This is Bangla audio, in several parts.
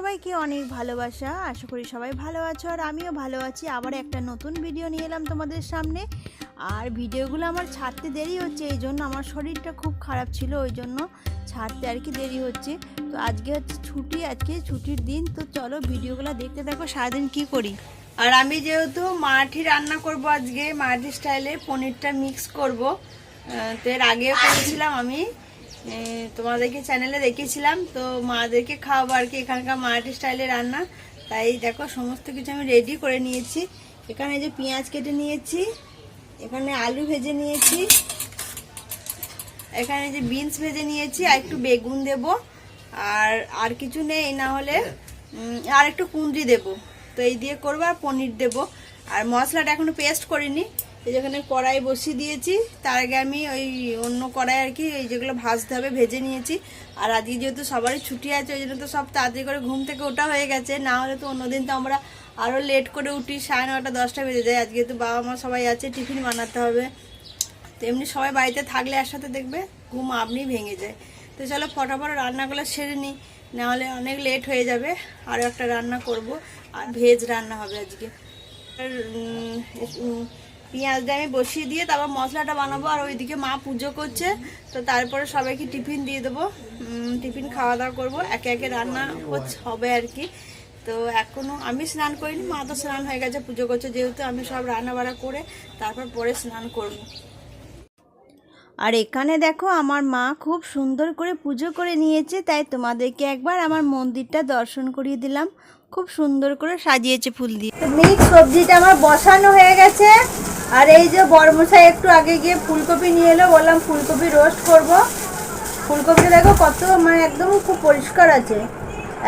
সবাইকে অনেক ভালোবাসা। আশা করি সবাই ভালো আছো আর আমিও ভালো আছি। আবার একটা নতুন ভিডিও নিয়ে এলাম তোমাদের সামনে। আর ভিডিওগুলো আমার ছাড়তে দেরি হচ্ছে, এই জন্য আমার শরীরটা খুব খারাপ ছিল, ওই জন্য ছাড়তে আর কি দেরি হচ্ছে। তো আজকে হচ্ছে ছুটি, আজকে ছুটির দিন, তো চলো ভিডিওগুলো দেখতে থাকো, সারাদিন কি করি? আর আমি যেহেতু মাঠি রান্না করব আজকে মাঠি স্টাইলে পনিরটা মিক্স করব। তো এর আগেও করেছিলাম আমি। তোমাদেরকে চ্যানেলে দেখিয়েছিলাম, তো মাদেরকে খাওয়াবো আর কি, এখানকার মারাঠি স্টাইলে রান্না। তাই দেখো, সমস্ত কিছু আমি রেডি করে নিয়েছি। এখানে যে পেঁয়াজ কেটে নিয়েছি, এখানে আলু ভেজে নিয়েছি, এখানে যে বিনস ভেজে নিয়েছি, আর একটু বেগুন দেব, আর আর কিছু নেই, না হলে আর একটু কুঁদরি দেব। তো এই দিয়ে করব, আর পনির দেব। আর মশলাটা এখনও পেস্ট করিনি। এই যেখানে কড়াই বসিয়ে দিয়েছি। তার আগে আমি ওই অন্য কড়াই আর কি এই যেগুলো ভাজতে হবে ভেজে নিয়েছি। আর আজকে যেহেতু সবারই ছুটি আছে ওই জন্য তো সব তাড়াতাড়ি করে ঘুম থেকে ওটা হয়ে গেছে। না হলে তো অন্যদিন তো আমরা আরও লেট করে উঠি সাড়ে নটা দশটা বেজে যায়। আজকে তো বাবা মা সবাই আছে টিফিন বানাতে হবে। তো এমনি সবাই বাড়িতে থাকলে একসাথে দেখবে ঘুম আপনি ভেঙে যায়। তো চলো ফটাফট রান্নাগুলো সেরে নিই নাহলে অনেক লেট হয়ে যাবে। আরও একটা রান্না করব। আর ভেজ রান্না হবে আজকে। আর, পেঁয়াজটা আমি বসিয়ে দিয়ে তারপর মশলাটা বানাবো আর ওইদিকে মা পুজো করছে। তো তারপরে সবাইকে টিফিন দিয়ে দেবো। টিফিন খাওয়া দাওয়া করব। একে একে রান্না হবে আর কি। তো এখনও আমি স্নান করিনি মা তো স্নান হয়ে গেছে পুজো করছে যেহেতু আমি সব রান্না বাড়া করে তারপর পরে স্নান করব। আর এখানে দেখো আমার মা খুব সুন্দর করে পুজো করে নিয়েছে তাই তোমাদেরকে একবার আমার মন্দিরটা দর্শন করিয়ে দিলাম। খুব সুন্দর করে সাজিয়েছে ফুল দিয়ে। মিক্স সবজিটা আমার বসানো হয়ে গেছে। আর এই যে বরমশাই একটু আগে গিয়ে ফুলকপি নিয়ে এলো, বললাম ফুলকপি রোস্ট করব। ফুলকপি দেখো কত মানে একদম খুব পরিষ্কার আছে,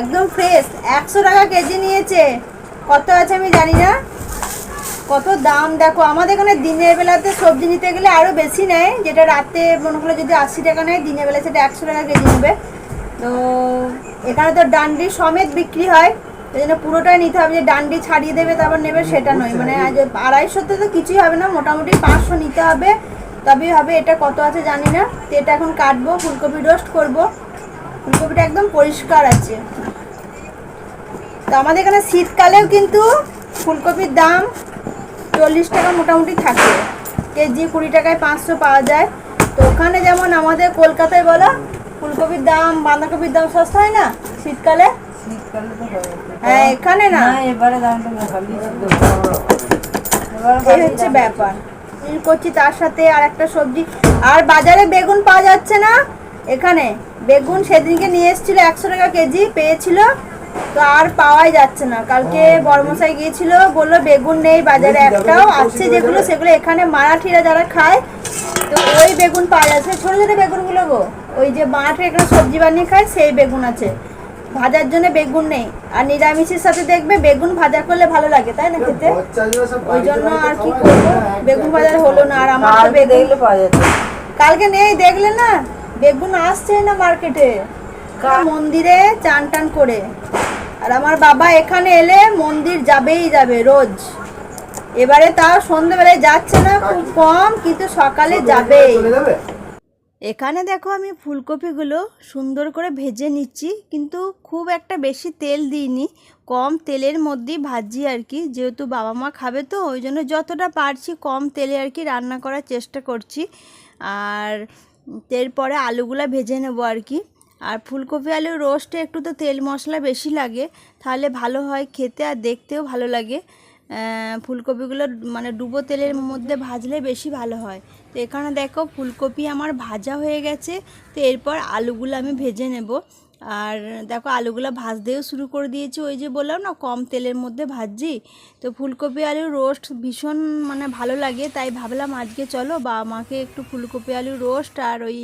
একদম ফ্রেশ একশো টাকা কেজি নিয়েছে। কত আছে আমি জানি না। কত দাম দেখো, আমাদের এখানে দিনের বেলাতে সবজি নিতে গেলে আরও বেশি নেয়, যেটা রাতে মনে করলে যদি আশি টাকা নেয়, দিনের বেলা সেটা একশো টাকা কেজি নেবে। তো এখানে তো ডান্ডি সমেত বিক্রি হয়। এই জন্য পুরোটাই নিতে হবে। যে ডান্ডি ছাড়িয়ে দেবে, তারপর নেবে, সেটা নয়। মানে আড়াইশোতে তো কিছুই হবে না, মোটামুটি পাঁচশো নিতে হবে। তবেই হবে, এটা কত আছে জানি না। তো এটা এখন কাটবো, ফুলকপি রোস্ট করব। ফুলকপিটা একদম পরিষ্কার আছে। তো আমাদের এখানে শীতকালেও কিন্তু ফুলকপির দাম চল্লিশ টাকা মোটামুটি থাকে। কেজি কুড়ি টাকায় পাঁচশো পাওয়া যায়। তো ওখানে যেমন আমাদের কলকাতায় বলো, ফুলকপির দাম, বাঁধাকপির দাম সস্তা হয় না শীতকালে? হয় এখানে না। এবারে এই হচ্ছে ব্যাপার। করছি তার সাথে আর একটা সবজি। আর বাজারে বেগুন পাওয়া যাচ্ছে না। এখানে বেগুন সেদিনকে নিয়ে এসেছিল একশো টাকা কেজি পেয়েছিল। তো আর পাওয়াই যাচ্ছে না। কালকে বর্মশাই গিয়েছিল বলল বেগুন নেই বাজারে একটাও। আছে যেগুলো সেগুলো এখানে মারাঠিরা যারা খায় তো ওই বেগুন পাওয়া যাচ্ছে। ছোটো ছোটো বেগুনগুলো গো। ওই যে মাঠে এখানে সবজি বানিয়ে খায় সেই বেগুন আছে। ভাজার জন্য বেগুন নেই। আর নিরামিষের সাথে দেখবে বেগুন ভাজা করলে ভালো লাগে তাই না খেতে? ওই জন্য আর কি করব? বেগুন বাজার হলো না আর আমার তো বেগুন কালকে নেই দেখলে না? বেগুন আসছে না মার্কেটে। মন্দিরে চান টান করে। আর আমার বাবা এখানে এলে মন্দির যাবেই যাবে রোজ। এবারে তাও সন্ধ্যেবেলায় যাচ্ছে না খুব কম কিন্তু সকালে যাবেই। এখানে দেখো আমি ফুলকপিগুলো সুন্দর করে ভেজে নিচ্ছি, কিন্তু খুব একটা বেশি তেল দিইনি। কম তেলের মধ্যেই ভাজি আর কি, যেহেতু বাবা মা খাবে তো, ওই জন্য যতটা পারছি কম তেলে আর কি রান্না করার চেষ্টা করছি। আর এরপরে আলুগুলো ভেজে নেব আর কি। আর ফুলকপি আলু রোস্টে একটু তো তেল মশলা বেশি লাগে, তাহলে ভালো হয় খেতে আর দেখতেও ভালো লাগে। ফুলকপিগুলো মানে ডুবো তেলের মধ্যে ভাজলে বেশি ভালো হয়। তো এখানে দেখো ফুলকপি আমার ভাজা হয়ে গেছে। তো এরপর আলুগুলো আমি ভেজে নেব। আর দেখো আলুগুলো ভাজতেও শুরু করে দিয়েছি, ওই যে বললাম না, কম তেলের মধ্যে ভাজছি। তো ফুলকপি আলু রোস্ট ভীষণ মানে ভালো লাগে, তাই ভাবলাম আজকে চলো বা মাকে একটু ফুলকপি আলু রোস্ট আর ওই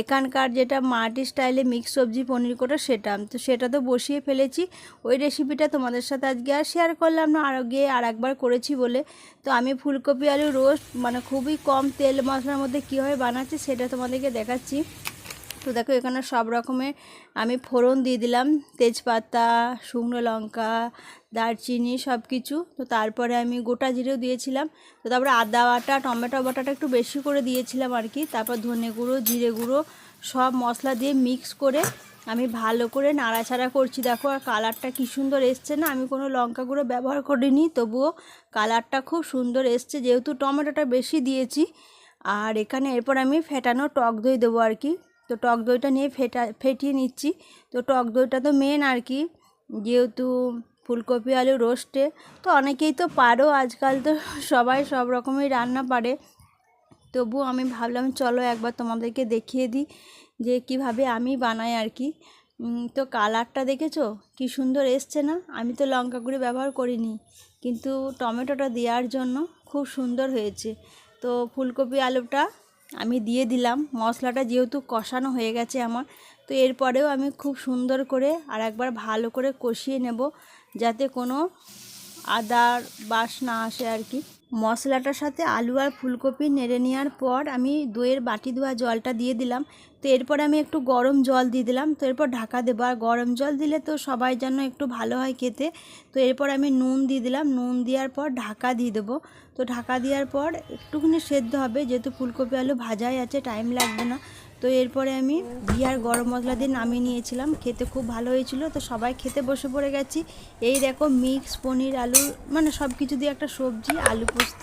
এখানকার যেটা মাটি স্টাইলে মিক্স সবজি পনির করে সেটা। তো সেটা তো বসিয়ে ফেলেছি, ওই রেসিপিটা তোমাদের সাথে আজকে আর শেয়ার করলাম না, আর গিয়ে আর একবার করেছি বলে। তো আমি ফুলকপি আলু রোস্ট মানে খুবই কম তেল মশলার মধ্যে কীভাবে বানাচ্ছি সেটা তোমাদেরকে দেখাচ্ছি। তো দেখো, এখানে সব রকমের আমি ফোড়ন দিয়ে দিলাম। তেজপাতা, শুকনো লঙ্কা, দারচিনি সব কিছু তো তারপরে আমি গোটা জিরেও দিয়েছিলাম। তো তারপরে আদা বাটা, টমেটো বাটাটা একটু বেশি করে দিয়েছিলাম আর কি। তারপর ধনে গুঁড়ো, জিরে গুঁড়ো সব মশলা দিয়ে মিক্স করে আমি ভালো করে নাড়াচাড়া করছি। দেখো, আর কালারটা কি সুন্দর এসছে না? আমি কোনো লঙ্কা গুঁড়ো ব্যবহার করিনি, তবুও কালারটা খুব সুন্দর এসছে। যেহেতু টমেটোটা বেশি দিয়েছি, আর এখানে এরপর আমি ফেটানো টক দই দেবো আর কি। তো টক দইটা নিয়ে ফেটা, ফেটিয়ে নিচ্ছি। তো টক দইটা তো মেন আর কি, যেহেতু ফুলকপি, আলু, রোস্টে, তো অনেকেই তো পারো, আজকাল তো সবাই সব রকমই রান্না পারে। তবু আমি ভাবলাম, চলো একবার তোমাদেরকে দেখিয়ে দিই যে কীভাবে আমি বানাই আর কি। তো কালারটা দেখেছ? কি সুন্দর এসছে না? আমি তো লঙ্কা গুঁড়ি ব্যবহার করিনি, কিন্তু টমেটোটা দেওয়ার জন্য খুব সুন্দর হয়েছে। তো ফুলকপি, আলুটা আমি দিয়ে দিলাম। মশলাটা যেহেতু কষানো হয়ে গেছে আমার, তো এরপরেও আমি খুব সুন্দর করে আর একবার ভালো করে কষিয়ে নেব যাতে কোনো আদার বাস না আসে আর কি। মশলাটার সাথে আলু আর ফুলকপি নেড়ে নেওয়ার পর আমি দইয়ের বাটি ধোয়া জলটা দিয়ে দিলাম। তো এরপর আমি একটু গরম জল দিয়ে দিলাম। তো এরপর ঢাকা দেবো। আর গরম জল দিলে তো সবাই যেন একটু ভালো হয় খেতে। তো এরপর আমি নুন দিয়ে দিলাম। নুন দেওয়ার পর ঢাকা দিয়ে দেবো। তো ঢাকা দেওয়ার পর একটুখানি সেদ্ধ হবে। যেহেতু ফুলকপি আলু ভাজাই আছে, টাইম লাগবে না। তো এরপরে আমি আর গরম মশলা দিয়ে নামিয়ে নিয়েছিলাম। খেতে খুব ভালো হয়েছিল। তো সবাই খেতে বসে পড়ে গেছি। এই দেখো মিক্স পনির আলু মানে সব কিছু দিয়ে একটা সবজি আলু পোস্ত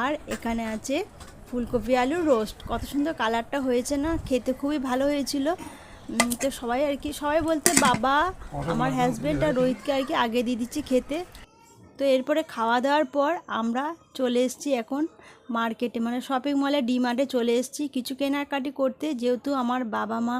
আর এখানে আছে ফুলকপি আলু রোস্ট। কত সুন্দর কালারটা হয়েছে না? খেতে খুবই ভালো হয়েছিল। তো সবাই আর কি সবাই বলতে বাবা আমার হাজব্যান্ড আর রোহিতকে আর কি আগে দিয়ে দিচ্ছি খেতে। তো এরপরে খাওয়া দাওয়ার পর আমরা চলে এসেছি এখন মার্কেটে মানে শপিং মলে ডিমার্টে চলে এসেছি। কিছু কেনাকাটি করতে, যেহেতু আমার বাবা মা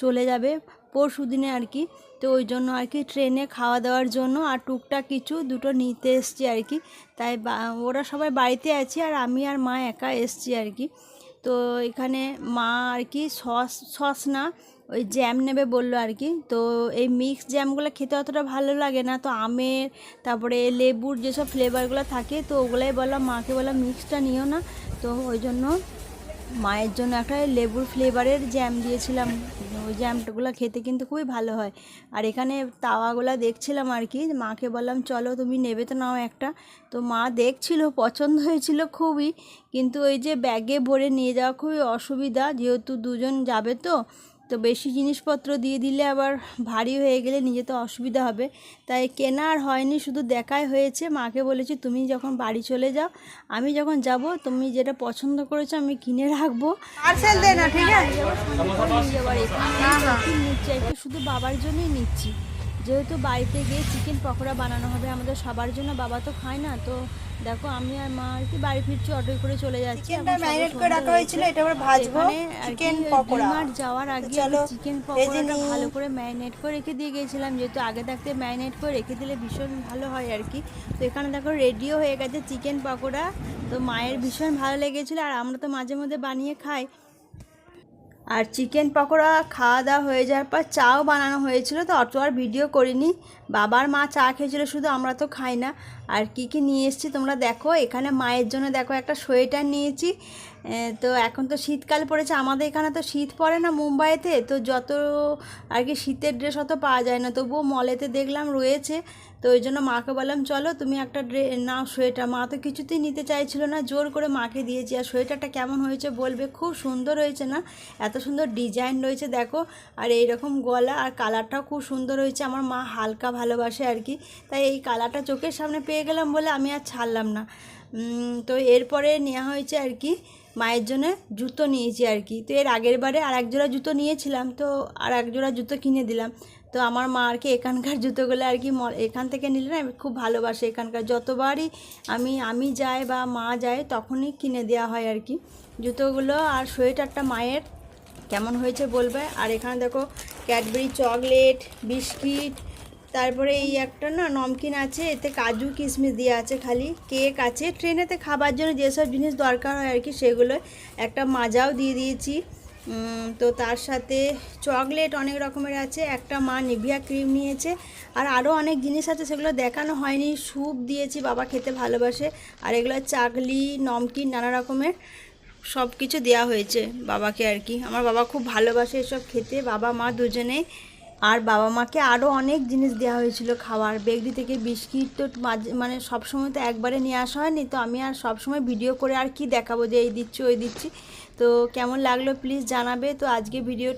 চলে যাবে পরশু দিনে আর কি। তো ওই জন্য আর কি ট্রেনে খাওয়া দাওয়ার জন্য আর টুকটাক কিছু দুটো নিতে এসছি আর কি। তাই ওরা সবাই বাড়িতে আছে আর আমি আর মা একা এসছি আর কি। তো এখানে মা আর কি সস সস না ওই জ্যাম নেবে বলল আর কি তো এই মিক্স জ্যামগুলো খেতে অতটা ভালো লাগে না। তো আমের, তারপরে লেবুর যেসব ফ্লেভারগুলো থাকে, তো ওগুলাই বললাম মাকে বললাম মিক্সটা নিও না। তো ওই জন্য মায়ের জন্য একটা লেবুর ফ্লেভারের জ্যাম দিয়েছিলাম। ওই জ্যামটাগুলো খেতে কিন্তু খুবই ভালো হয়। আর এখানে তাওয়াগুলো দেখছিলাম আর কি মাকে বললাম, চলো তুমি নেবে তো নাও একটা। তো মা দেখছিল, পছন্দ হয়েছিল খুবই। কিন্তু ওই যে ব্যাগে ভরে নিয়ে যাওয়া খুবই অসুবিধা। যেহেতু দুজন যাবে তো তো বেশি জিনিসপত্র দিয়ে দিলে আবার ভারী হয়ে গেলে নিজে তো অসুবিধা হবে। তাই কেনা আর হয়নি শুধু দেখাই হয়েছে। মাকে বলেছি তুমি যখন বাড়ি চলে যাও আমি যখন যাব তুমি যেটা পছন্দ করেছ আমি কিনে রাখব। পার্সেল দে না ঠিক আছে? শুধু বাবার জন্যই নিচ্ছি। যেহেতু বাড়িতে গিয়ে চিকেন পকোড়া বানানো হবে আমাদের সবার জন্য বাবা তো খায় না তো দেখো আমি আর মা আর কি বাড়ি ফিরছি অটোয় করে চলে যাচ্ছি। চিকেনটা ম্যারিনেট করে রাখা হয়েছিল এটা এবার ভাজবো আর চিকেন পকোড়া। ডিমার্ট যাওয়ার আগে চলো, আমি চিকেন পকোড়াটা ভালো করে ম্যারিনেট করে রেখে দিয়ে গেছিলাম যেহেতু আগে থাকতে ম্যারিনেট করে রেখে দিলে ভীষণ ভালো হয় আর কি। তো এখানে দেখো রেডিও হয়ে গেছে চিকেন পকোড়া তো মায়ের ভীষণ ভালো লেগেছিলো আর আমরা তো মাঝে মধ্যে বানিয়ে খাই। আর চিকেন পকোড়া খাওয়া দাওয়া হয়ে যাওয়ার পর চাও বানানো হয়েছিল, তো অত আর ভিডিও করিনি। বাবার মা চা খেয়েছিল, শুধু আমরা তো খাই না। আর কি কি নিয়ে এসেছি তোমরা দেখো। এখানে মায়ের জন্য দেখো একটা সোয়েটার নিয়েছি। তো এখন তো শীতকাল পড়েছে। আমাদের এখানে তো শীত পড়ে না মুম্বাইতে। তো যত আর কি শীতের ড্রেস অত পাওয়া যায় না। তবুও মলেতে দেখলাম রয়েছে। তো ওই জন্য মাকে বললাম, চলো তুমি একটা ড্রে, নাও সোয়েটার। মা তো কিছুতেই নিতে চাইছিল না। জোর করে মাকে দিয়েছি। আর সোয়েটারটা কেমন হয়েছে বলবে? খুব সুন্দর হয়েছে না? এত সুন্দর ডিজাইন রয়েছে দেখো। আর এই রকম গলা আর কালারটাও খুব সুন্দর হয়েছে। আমার মা হালকা ভালোবাসে আর কি। তাই এই কালারটা চোখের সামনে পেয়ে গেলাম বলে আমি আর ছাড়লাম না। তো এরপরে নেওয়া হয়েছে আর কি, মায়ের জন্য জুতো নিয়েছি আর কি। তো এর আগের বারে আর এক জোড়া জুতো নিয়েছিলাম, তো আর এক জোড়া জুতো কিনে দিলাম। তো আমার মা আর কি এখানকার জুতোগুলো আর কি এখান থেকে নিলে না আমি খুব ভালোবাসে এখানকার। যতবারই আমি আমি যাই বা মা যায় তখনই কিনে দেওয়া হয় আর কি। জুতোগুলো আর সোয়েটারটা মায়ের, কেমন হয়েছে বলবে? আর এখানে দেখো, ক্যাডবেরি চকলেট, বিস্কিট তারপরে এই একটা না নমকিন আছে, এতে কাজু, কিশমিশ দেওয়া আছে খালি, কেক আছে। ট্রেনেতে খাবার জন্য যেসব জিনিস দরকার হয় আর কি, সেগুলো একটা মাজাও দিয়ে দিয়েছি। তো তার সাথে চকলেট অনেক রকমের আছে, একটা মা নিভিয়া ক্রিম নিয়েছে, আর আরও অনেক জিনিস আছে, সেগুলো দেখানো হয়নি। স্যুপ দিয়েছি, বাবা খেতে ভালোবাসে, আর এগুলো চাকলি, নমকিন, নানা রকমের সব কিছু দেওয়া হয়েছে বাবাকে আর কি। আমার বাবা খুব ভালোবাসে এসব খেতে, বাবা, মা দুজনেই আর বাবা মাকে আরও অনেক জিনিস দেওয়া হয়েছিল খাওয়ার বেগরি থেকে বিস্কিট তো মাঝে মানে সবসময় তো একবারে নিয়ে আসা হয়নি, তো আমি আর সবসময় ভিডিও করে আর কি দেখাবো যে এই দিচ্ছি, ওই দিচ্ছি। তো কেমন লাগল প্লিজ জানাবে, তো আজকে ভিডিও